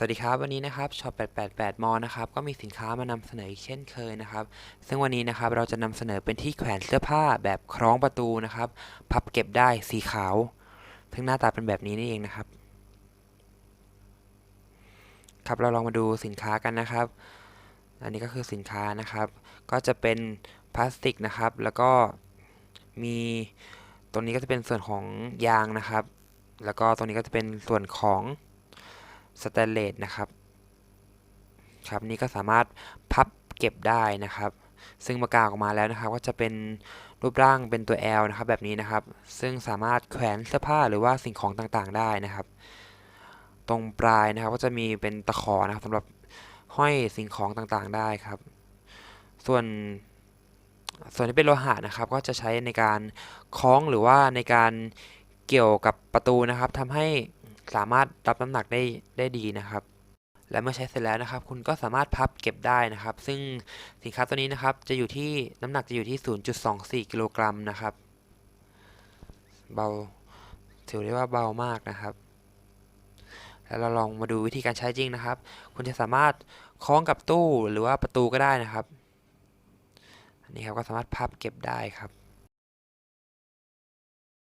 สวัสดีครับ วันนี้นะครับช็อป888 มอนะครับก็มีสินค้ามานำเสนออีกเช่นเคยนะครับ ซึ่งวันนี้นะครับเราจะนำเสนอเป็นที่แขวนเสื้อผ้าแบบคล้องประตูนะครับ พับเก็บได้สีขาว ซึ่งหน้าตาเป็นแบบนี้นี่เองนะครับ ครับเราลองมาดูสินค้ากันนะครับ อันนี้ก็คือสินค้านะครับ ก็จะเป็นพลาสติกนะครับ แล้วก็มีตรงนี้ก็จะเป็นส่วนของยางนะครับ แล้วก็ตรงนี้ก็จะเป็นส่วนของ สแตนเลสนะครับครับนี่ก็สามารถพับเก็บได้นะครับ ซึ่งประกาศออกมาแล้วนะครับ ก็จะเป็นรูปร่างเป็นตัว L นะครับ แบบนี้นะครับ ซึ่งสามารถแขวนเสื้อผ้าหรือว่าสิ่งของต่างๆ ได้นะครับ ตรงปลายนะครับก็จะมีเป็นตะขอนะครับสำหรับห้อยสิ่งของต่างๆ ได้ครับ ส่วนส่วนที่เป็นโลหะนะครับ ก็จะใช้ในการคล้องหรือว่าในการเกี่ยวกับประตูนะครับทำให้ สามารถรับน้ำหนักได้ได้ดีนะครับ และเมื่อใช้เสร็จแล้วนะครับ คุณก็สามารถพับเก็บได้นะครับ ซึ่งสินค้าตัวนี้นะครับจะอยู่ที่น้ำหนักจะอยู่ที่ 0.24 กิโลกรัมนะครับ เบาถือได้ว่าเบามากนะครับ แล้วเราลองมาดูวิธีการใช้จริงนะครับ คุณจะสามารถคล้องกับตู้หรือว่าประตูก็ได้นะครับ อันนี้ครับก็สามารถพับเก็บได้ครับ